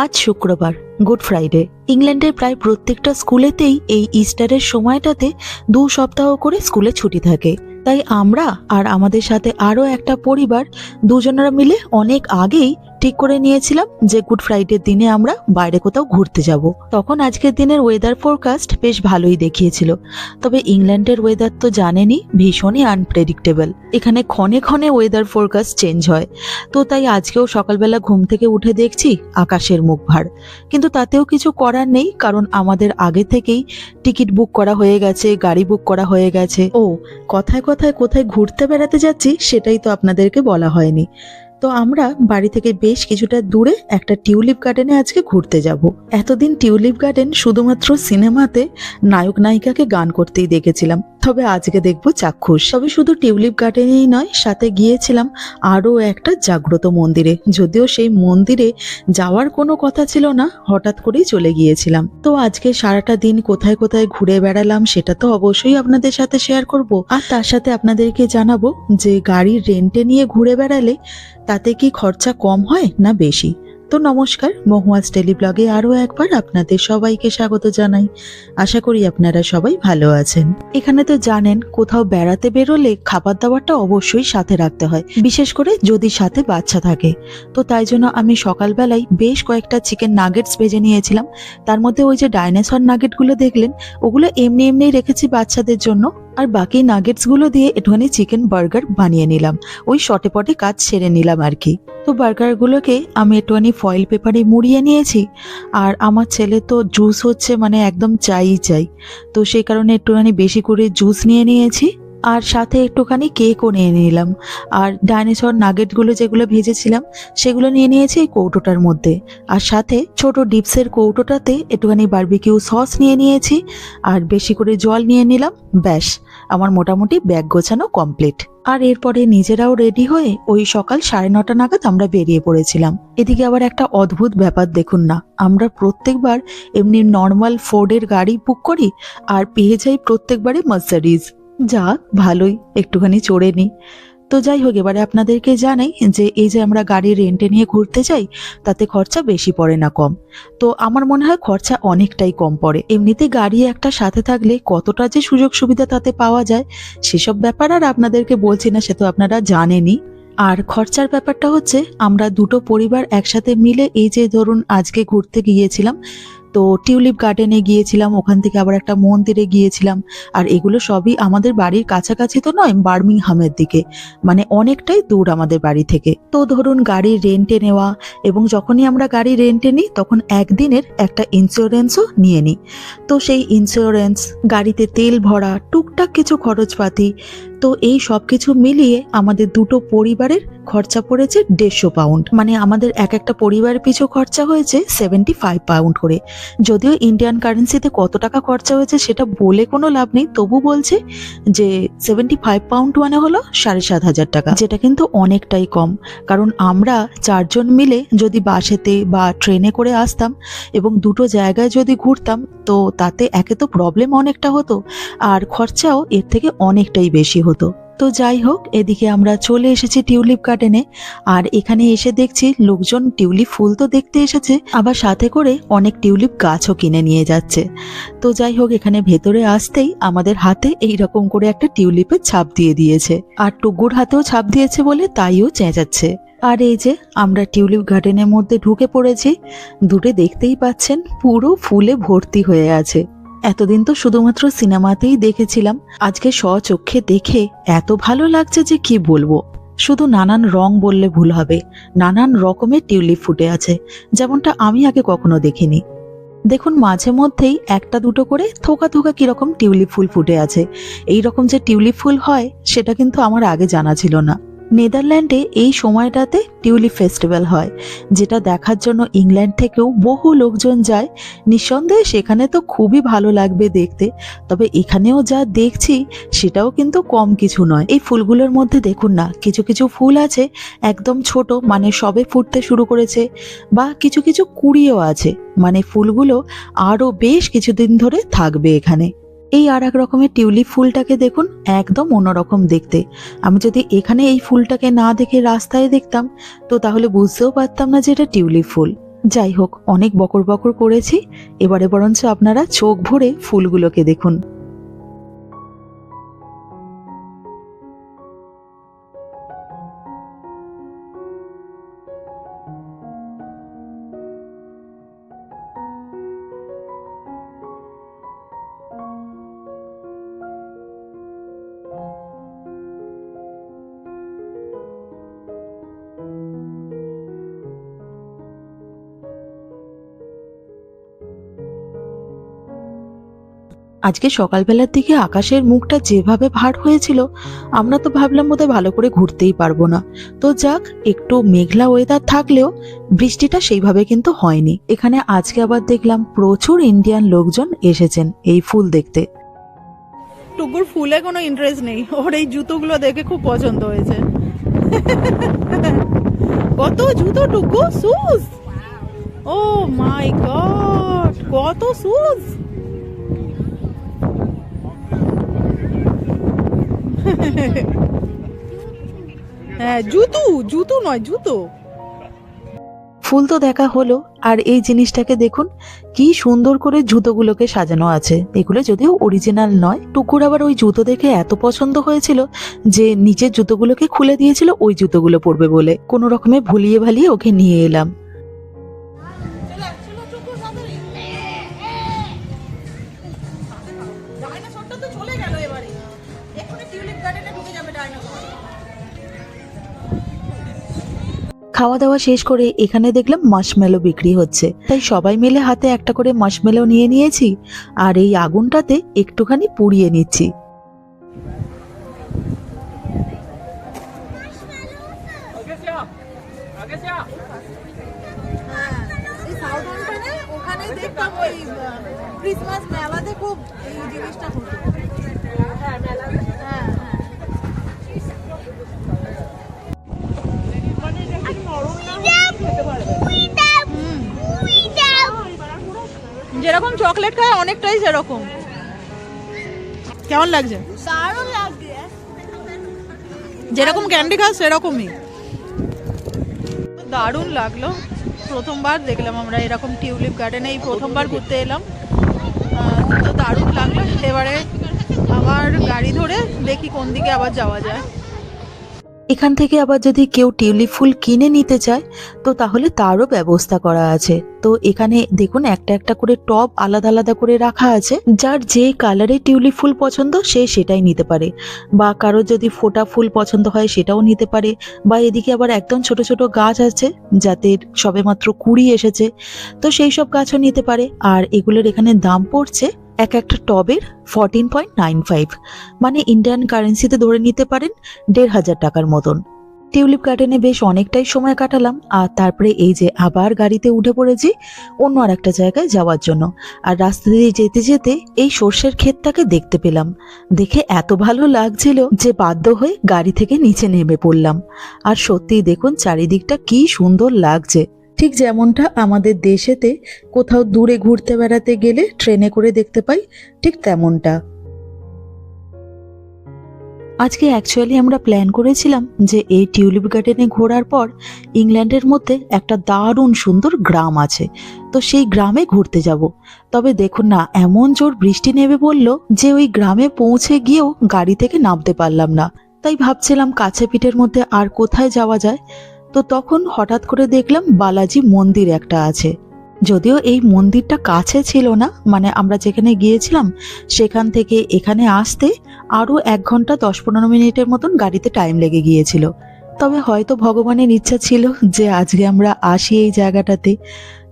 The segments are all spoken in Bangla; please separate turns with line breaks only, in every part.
আজ শুক্রবার গুড ফ্রাইডে ইংল্যান্ডের প্রায় প্রত্যেকটা স্কুলেতেই এই ইস্টারের সময়টাতে দু সপ্তাহ করে স্কুলে ছুটি থাকে। তাই আমরা আর আমাদের সাথে আরও একটা পরিবার দুজনেরা মিলে অনেক আগেই ঠিক করে নিয়েছিলাম যে গুড ফ্রাইডের দিনে আমরা বাইরে কোথাও ঘুরতে যাব। তখন আজকের দিনের ওয়েদার ফোরকাস্ট বেশ ভালোই দেখিয়েছিল। তবে ইংল্যান্ডের ওয়েদার তো জানেনই, ভীষণই আনপ্রেডিক্টেবল এখানে ক্ষণে ক্ষণে ওয়েদার ফোরকাস্ট চেঞ্জ হয়। তো তাই আজকেও সকালবেলা ঘুম থেকে উঠে দেখছি আকাশের মুখ ভার। কিন্তু তাতেও কিছু করার নেই, কারণ আমাদের আগে থেকেই টিকিট বুক করা হয়ে গেছে, গাড়ি বুক করা হয়ে গেছে। ও, কথায় কথায় কোথায় ঘুরতে বেড়াতে যাচ্ছি সেটাই তো আপনাদেরকে বলা হয়নি। তো আমরা বাড়ি থেকে বেশ কিছুটা দূরে একটা টিউলিপ গার্ডেনে আজকে ঘুরতে যাব। এতদিন টিউলিপ গার্ডেন শুধুমাত্র সিনেমাতে নায়ক নায়িকাকে গান করতেই দেখেছিলাম, তবে আজকে দেখব চাক্ষুষ। তবে শুধু টিউলিপ গার্ডেনেই নয়, সাথে গিয়েছিলাম আরও একটা জাগ্রত মন্দিরে। যদিও সেই মন্দিরে যাওয়ার কোনো কথা ছিল না, হঠাৎ করেই চলে গিয়েছিলাম। তো আজকে সারাটা দিন কোথায় কোথায় ঘুরে বেড়ালাম সেটা তো অবশ্যই আপনাদের সাথে শেয়ার করব। আর তার সাথে আপনাদেরকে জানাব যে গাড়ি রেন্টে নিয়ে ঘুরে বেড়ালে তাতে কি খরচা কম হয় না বেশি? তো নমস্কার মহুয়াজ টেলি ব্লগে আরও একবার আপনাদের সবাইকে স্বাগত জানাই। আশা করি আপনারা সবাই ভালো আছেন। এখানে তো জানেন, কোথাও বেড়াতে বেরোলে খাবার দাবারটা অবশ্যই সাথে রাখতে হয়। বিশেষ করে যদি সাথে বাচ্চা থাকে। তো তাই জন্য আমি সকালবেলায় বেশ কয়েকটা চিকেন নাগেটস ভেজে নিয়েছিলাম। তার মধ্যে ওই যে ডাইনোসর নাগেটগুলো দেখলেন, ওগুলো এমনি এমনি রেখেছি বাচ্চাদের জন্য। আর বাকি নাগেটসগুলো দিয়ে একটুখানি চিকেন বার্গার বানিয়ে নিলাম। ওই শটে পটে কাজ সেরে নিলাম আর কি। তো বার্গারগুলোকে আমি একটুখানি ফয়েল পেপারে মুড়িয়ে নিয়েছি। আর আমার ছেলে তো জুস হচ্ছে মানে একদম চাই চাই তো সেই কারণে একটুখানি বেশি করে জুস নিয়ে নিয়েছি। আর সাথে একটুখানি কেকও নিয়ে নিলাম। আর ডাইনোসর নাগেটগুলো যেগুলো ভেজেছিলাম, সেগুলো নিয়ে নিয়েছি এই কৌটোটার মধ্যে। আর সাথে ছোট ডিপসের কৌটোটাতে একটুখানি বারবিকিউ সস নিয়ে নিয়েছি, আর বেশি করে জল নিয়ে নিলাম, ব্যাস। আমার মোটামুটি ব্যাগ গোছানো কমপ্লিট। আর এরপরে নিজেরাও রেডি হয়ে ওই সকাল সাড়ে নটা নাগাদ আমরা বেরিয়ে পড়েছিলাম। এদিকে আবার একটা অদ্ভুত ব্যাপার দেখুন না, আমরা প্রত্যেকবার এমনি নর্মাল ফোর্ডের গাড়ি বুক করি, আর পেয়ে যাই প্রত্যেকবারই মার্সারিজ যাক, ভালোই, একটুখানি চড়ে নিই তো যাই হোক, এবারে আপনাদেরকে জানাই যে, এই যে আমরা গাড়ি রেন্টে নিয়ে ঘুরতে যাই, তাতে খরচা বেশি পড়ে না কম। তো আমার মনে হয় খরচা অনেকটাই কম পড়ে। এমনিতে গাড়ি একটা সাথে থাকলে কতটা যে সুযোগ সুবিধা তাতে পাওয়া যায়, সেসব ব্যাপার আর আপনাদেরকে বলছি না, সে তো আপনারা জানেনই। আর খরচার ব্যাপারটা হচ্ছে, আমরা দুটো পরিবার একসাথে মিলে এই যে ধরুন, আজকে ঘুরতে গিয়েছিলাম তো টিউলিপ গার্ডেনে গিয়েছিলাম, ওখান থেকে আবার একটা মন্দিরে গিয়েছিলাম। আর এগুলো সবই আমাদের বাড়ির কাছাকাছি তো নয়, বার্মিংহামের দিকে। মানে অনেকটাই দূর আমাদের বাড়ি থেকে। তো ধরুন গাড়ি রেন্টে নেওয়া এবং যখনই আমরা গাড়ি রেন্টে নিই, তখন একদিনের একটা ইন্স্যুরেন্সও নিয়ে নিই। তো সেই ইন্স্যুরেন্স গাড়িতে তেল ভরা, টুকটাক কিছু খরচপাতি তো এই সব কিছু মিলিয়ে আমাদের দুটো পরিবারের খরচা পড়েছে দেড়শো পাউন্ড মানে আমাদের এক একটা পরিবার পিছু খরচা হয়েছে সেভেন্টি ফাইভ পাউন্ড করে। যদিও ইন্ডিয়ান কারেন্সিতে কত টাকা খরচা হয়েছে সেটা বলে কোনো লাভ নেই, তবু বলছে যে সেভেন্টি ফাইভ পাউন্ড মানে হলো সাড়ে সাত হাজার টাকা, যেটা কিন্তু অনেকটাই কম। কারণ আমরা চারজন মিলে যদি বাসেতে বা ট্রেনে করে আসতাম এবং দুটো জায়গায় যদি ঘুরতাম, তো তাতে একে তো প্রবলেম অনেকটা হতো, আর খরচাও এর থেকে অনেকটাই বেশি হতো। তো যাই হোক, এদিকে আমরা চলে এসেছি টিউলিপ গার্ডেনে, আর এখানে এসে দেখছি লোকজন টিউলিপ ফুল তো দেখতে এসেছে, আবার সাথে করে অনেক টিউলিপ গাছও কিনে নিয়ে যাচ্ছে। তো যাই হোক, এখানে ভেতরে আসতেই আমাদের হাতে এই রকম করে একটা টিউলিপের ছাপ দিয়ে দিয়েছে। আর টুকুর হাতেও ছাপ দিয়েছে বলে তাইও চেঁচাচ্ছে। আর এই যে, আমরা টিউলিপ গার্ডেনের মধ্যে ঢুকে পড়েছি দূরে দেখতেই পাচ্ছেন, পুরো ফুলে ভর্তি হয়ে আছে। এতদিন তো শুধুমাত্র সিনেমাতেই দেখেছিলাম। আজকে স্বচক্ষে দেখে এত ভালো লাগছে যে কি বলব? শুধু নানান রং বললে ভুল হবে, নানান রকমের টিউলিপ ফুটে আছে, যেমনটা আমি আগে কখনো দেখিনি। দেখুন, মাঝে মধ্যেই একটা দুটো করে থোকা থোকা কীরকম টিউলিপ ফুল ফুটে আছে। এই রকম যে টিউলিপ ফুল হয়, সেটা কিন্তু আমার আগে জানা ছিল না। নেদারল্যান্ডে এই সময়টাতে টিউলিপ ফেস্টিভ্যাল হয়, যেটা দেখার জন্য ইংল্যান্ড থেকেও বহু লোকজন যায়। নিঃসন্দেহে সেখানে তো খুবই ভালো লাগবে দেখতে, তবে এখানেও যা দেখছি সেটাও কিন্তু কম কিছু নয়। এই ফুলগুলোর মধ্যে দেখুন না, কিছু কিছু ফুল আছে একদম ছোট মানে সবে ফুটতে শুরু করেছে, বা কিছু কিছু কুড়িও আছে মানে ফুলগুলো আরও বেশ কিছুদিন ধরে থাকবে এখানে। এই আর এক রকমের টিউলিপ ফুলটাকে দেখুন, একদম অন্যরকম দেখতে। আমি যদি এখানে এই ফুলটাকে না দেখে রাস্তায় দেখতাম, তো তাহলে বুঝতেও পারতাম না যে এটা টিউলিপ ফুল। যাই হোক, অনেক বকর বকর করেছি, এবারে বরঞ্চ আপনারা চোখ ভরে ফুলগুলোকে দেখুন। আজকে সকালবেলার দিকে আকাশের মুখটা যেভাবে ভার হয়েছিল, আমরা তো ভাবলাম বোধহয় ভালো করে ঘুরতেই পারব না। তো যাক, একটু মেঘলা ওয়েদার থাকলেও বৃষ্টিটা সেইভাবে কিন্তু হয়নি। এখানে আজকে আবার দেখলাম প্রচুর ইন্ডিয়ান লোকজন এসেছেন এই ফুল দেখতে।
টুকুর ফুলে কোনো ইন্টারেস্ট নেই। ওর এই জুতোগুলো দেখে খুব পছন্দ হয়েছে। কত জুতো টুকু শুজ ও মাই গড কত শুজ হ্যাঁ জুতো জুতো নয়, জুতো।
ফুল তো দেখা হলো, আর এই জিনিসটাকে দেখুন, কি সুন্দর করে জুতোগুলোকে সাজানো আছে। এগুলো যদিও অরিজিনাল নয়, টুকুর আবার ওই জুতো দেখে এত পছন্দ হয়েছিল যে নিচের জুতোগুলোকে খুলে দিয়েছিল, ওই জুতোগুলো পরবে বলে। কোনো রকমে ভুলিয়ে ভালিয়ে ওকে নিয়ে এলাম। খাওয়া দাওয়া শেষ করে এখানে দেখলাম মাসমেলো বিক্রি হচ্ছে। তাই সবাই মিলে হাতে একটা করে মাসমেলো নিয়ে নিয়েছি আর এই আগুনটাতে একটুখানি পুড়িয়ে নিচ্ছি।
এই সাউথ হ্যাম্পটনে ওখানে দেখতাম ওই ক্রিসমাস মেলাতে খুব এই জিনিসটা হতো। যেরকম চকলেট খায় অনেকটাই সেরকম। কেমন লাগছে?
দারুণ লাগছে।
যেরকম ক্যান্ডি খাস সেরকমই। দারুণ লাগল। প্রথমবার দেখলাম আমরা এরকম টিউলিপ গার্ডেনে এই প্রথমবার ঘুরতে এলাম। তো দারুণ লাগল। এবারে আবার গাড়ি ধরে দেখি কোন দিকে আবার যাওয়া যায়।
এখান থেকে আবার যদি কেউ টিউলিপ ফুল কিনে নিতে চায়, তো তাহলে তারও ব্যবস্থা করা আছে। তো এখানে দেখুন, একটা একটা করে টব আলাদা আলাদা করে রাখা আছে। যার যে কালারের টিউলিপ ফুল পছন্দ, সে সেটাই নিতে পারে। বা কারোর যদি ফোটা ফুল পছন্দ হয়, সেটাও নিতে পারে। বা এদিকে আবার একদম ছোট ছোট গাছ আছে, যাতে সবেমাত্র কুড়ি এসেছে, তো সেই সব গাছও নিতে পারে। আর এগুলোর এখানে দাম পড়ছে এক একটা টবের ফরটিন পয়েন্ট নাইন ফাইভ মানে ইন্ডিয়ান কারেন্সিতে ধরে নিতে পারেন দেড় হাজার টাকার মতন। টিউলিপ গার্ডেনে বেশ অনেকটাই সময় কাটালাম, আর তারপরে এই যে আবার গাড়িতে উঠে পড়েছি, অন্য আর একটা জায়গায় যাওয়ার জন্য। আর রাস্তা দিয়ে যেতে যেতে এই সর্ষের ক্ষেতটাকে দেখতে পেলাম। দেখে এত ভালো লাগছিল যে বাধ্য হয়ে গাড়ি থেকে নিচে নেমে পড়লাম। আর সত্যিই দেখুন, চারিদিকটা কি সুন্দর লাগছে। ঠিক যেমনটা আমাদের দেশেতে কোথাও দূরে ঘুরতে বেড়াতে গেলে ট্রেনে করে দেখতে পাই, ঠিক তেমনটা। আজকে অ্যাকচুয়ালি আমরা প্ল্যান করেছিলাম যে এই টিউলিপ গার্ডেনে ঘোরার পর ইংল্যান্ডের মধ্যে একটা দারুণ সুন্দর গ্রাম আছে, তো সেই গ্রামে ঘুরতে যাব। তবে দেখুন না, এমন জোর বৃষ্টি নেমে বলল যে ওই গ্রামে পৌঁছে গিয়েও গাড়ি থেকে নামতে পারলাম না। তাই ভাবছিলাম কাছে পিঠের মধ্যে আর কোথায় যাওয়া যায়? তো তখন হঠাৎ করে দেখলাম বালাজি মন্দির একটা আছে। যদিও এই মন্দিরটা কাছে ছিল না মানে আমরা যেখানে গিয়েছিলাম সেখান থেকে এখানে আসতে আরও এক ঘণ্টা দশ পনেরো মিনিটের মতন গাড়িতে টাইম লেগে গিয়েছিল। তবে হয়তো ভগবানের ইচ্ছা ছিল যে আজকে আমরা আসি এই জায়গাটাতে।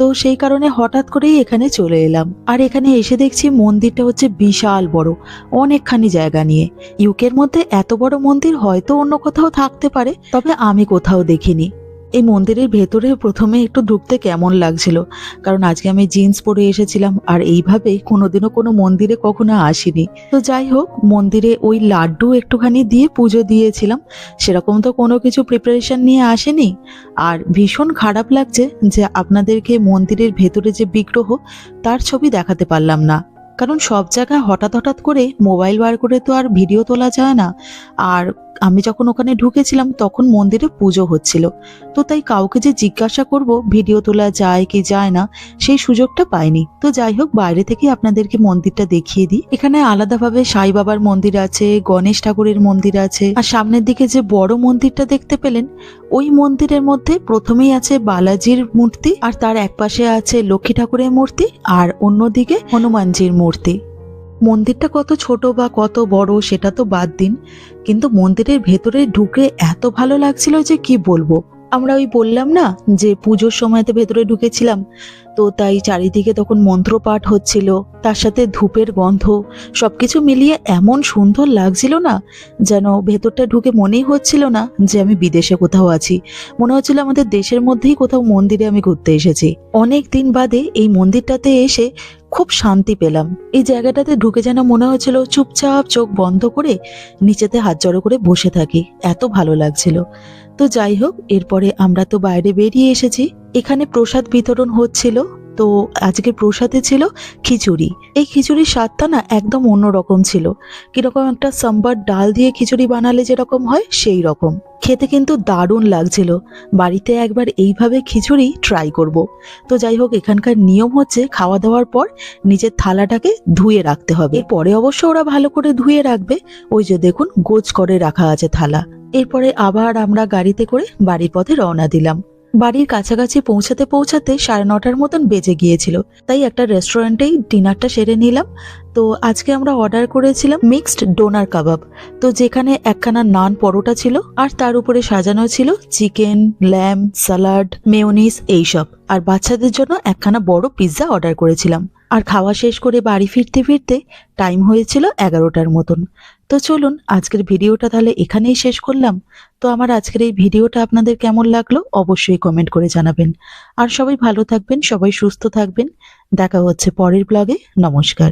তো সেই কারণে হঠাৎ করেই এখানে চলে এলাম। আর এখানে এসে দেখছি মন্দিরটা হচ্ছে বিশাল বড়, অনেকখানি জায়গা নিয়ে। ইউকের মধ্যে এত বড় মন্দির হয়তো অন্য কোথাও থাকতে পারে, তবে আমি কোথাও দেখিনি। এই মন্দিরের ভেতরে প্রথমে একটু ঢুকতে কেমন লাগছিল? কারণ আজকে আমি জিন্স পরে এসেছিলাম, আর এইভাবে কোনোদিনও কোনো মন্দিরে কখনো আসিনি। তো যাই হোক, মন্দিরে ওই লাড্ডু একটুখানি দিয়ে পুজো দিয়েছিলাম। সেরকম তো কোনো কিছু প্রিপারেশন নিয়ে আসেনি। আর ভীষণ খারাপ লাগছে যে আপনাদেরকে মন্দিরের ভেতরে যে বিগ্রহ, তার ছবি দেখাতে পারলাম না। কারণ সব জায়গায় হঠাৎ হঠাৎ করে মোবাইল বার করে তো আর ভিডিও তোলা যায় না। আর আমি যখন ওখানে ঢুকেছিলাম, তখন মন্দিরে পুজো হচ্ছিল। তো তাই কাউকে যে জিজ্ঞাসা করব, ভিডিও তোলা যায় কি যায় না, সেই সুযোগটা পাইনি। তো যাই হোক, বাইরে থেকে আপনাদেরকে মন্দিরটা দেখিয়ে দিই। এখানে আলাদাভাবে সাই বাবার মন্দির আছে, গণেশ ঠাকুরের মন্দির আছে। আর সামনের দিকে যে বড় মন্দিরটা দেখতে পেলেন, ওই মন্দিরের মধ্যে প্রথমেই আছে বালাজির মূর্তি, আর তার একপাশে আছে লক্ষ্মী ঠাকুরের মূর্তি, আর অন্যদিকে হনুমানজির মূর্তি। মন্দিরটা কত ছোট বা কত বড় সেটা তো বাদ দিন। কিন্তু মন্দিরের ভেতরে ঢুকে এত ভালো লাগছিল যে কি বলব? আমরা ওই বললাম না যে পুজোর সময়তে ভেতরে ঢুকেছিলাম। তো তাই চারিদিকে তখন মন্ত্রপাঠ হচ্ছিল, তার সাথে ধূপের গন্ধ, সবকিছু মিলিয়ে এমন সুন্দর লাগছিল না যেন ভেতরটা ঢুকে মনেই হচ্ছিল না যে আমি বিদেশে কোথাও আছি। মনে হচ্ছিল আমাদের দেশের মধ্যেই কোথাও মন্দিরে আমি ঘুরতে এসেছি। অনেক দিন বাদে এই মন্দিরটাতে এসে খুব শান্তি পেলাম। এই জায়গাটাতে ঢুকে যেন মনে হচ্ছিল চুপচাপ চোখ বন্ধ করে নিচেতে হাত জড়ো করে বসে থাকি। এত ভালো লাগছিল। তো যাই হোক, এরপরে আমরা তো বাইরে বেরিয়ে এসেছি। এখানে প্রসাদ বিতরণ হচ্ছিল, তো আজকে প্রসাদে ছিল খিচুড়ি। এই খিচুড়ির স্বাদটা না একদম অন্যরকম ছিল। কীরকম একটা সাম্বার ডাল দিয়ে খিচুড়ি বানালে যেরকম হয়, সেই রকম। খেতে কিন্তু দারুণ লাগছিল। বাড়িতে একবার এইভাবে খিচুড়ি ট্রাই করব। তো যাই হোক, এখানকার নিয়ম হচ্ছে খাওয়া দাওয়ার পর নিজের থালাটাকে ধুয়ে রাখতে হবে। পরে অবশ্য ওরা ভালো করে ধুয়ে রাখবে। ওই যে দেখুন গোজ করে রাখা আছে থালা। এরপরে আবার আমরা গাড়িতে করে বাড়ির পথে রওনা দিলাম। বাড়ির কাছাকাছি পৌঁছাতে পৌঁছাতে সাড়ে নটার মতন বেজে গিয়েছিল। তাই একটা রেস্টুরেন্টেই ডিনারটা সেরে নিলাম। তো আজকে আমরা অর্ডার করেছিলাম মিক্সড ডোনার কাবাব। তো যেখানে একখানা নান পরোটা ছিল আর তার উপরে সাজানো ছিল চিকেন, ল্যাম, সালাড মেয়োনিজ এইসব। আর বাচ্চাদের জন্য একখানা বড় পিৎজা অর্ডার করেছিলাম। আর খাওয়া শেষ করে বাড়ি ফিরতে ফিরতে টাইম হয়েছিল এগারোটার মতন। তো চলুন, আজকের ভিডিওটা তাহলে এখানেই শেষ করলাম। তো আমার আজকের এই ভিডিওটা আপনাদের কেমন লাগল অবশ্যই কমেন্ট করে জানাবেন। আর সবাই ভালো থাকবেন, সবাই সুস্থ থাকবেন। দেখা হচ্ছে পরের ব্লগে নমস্কার।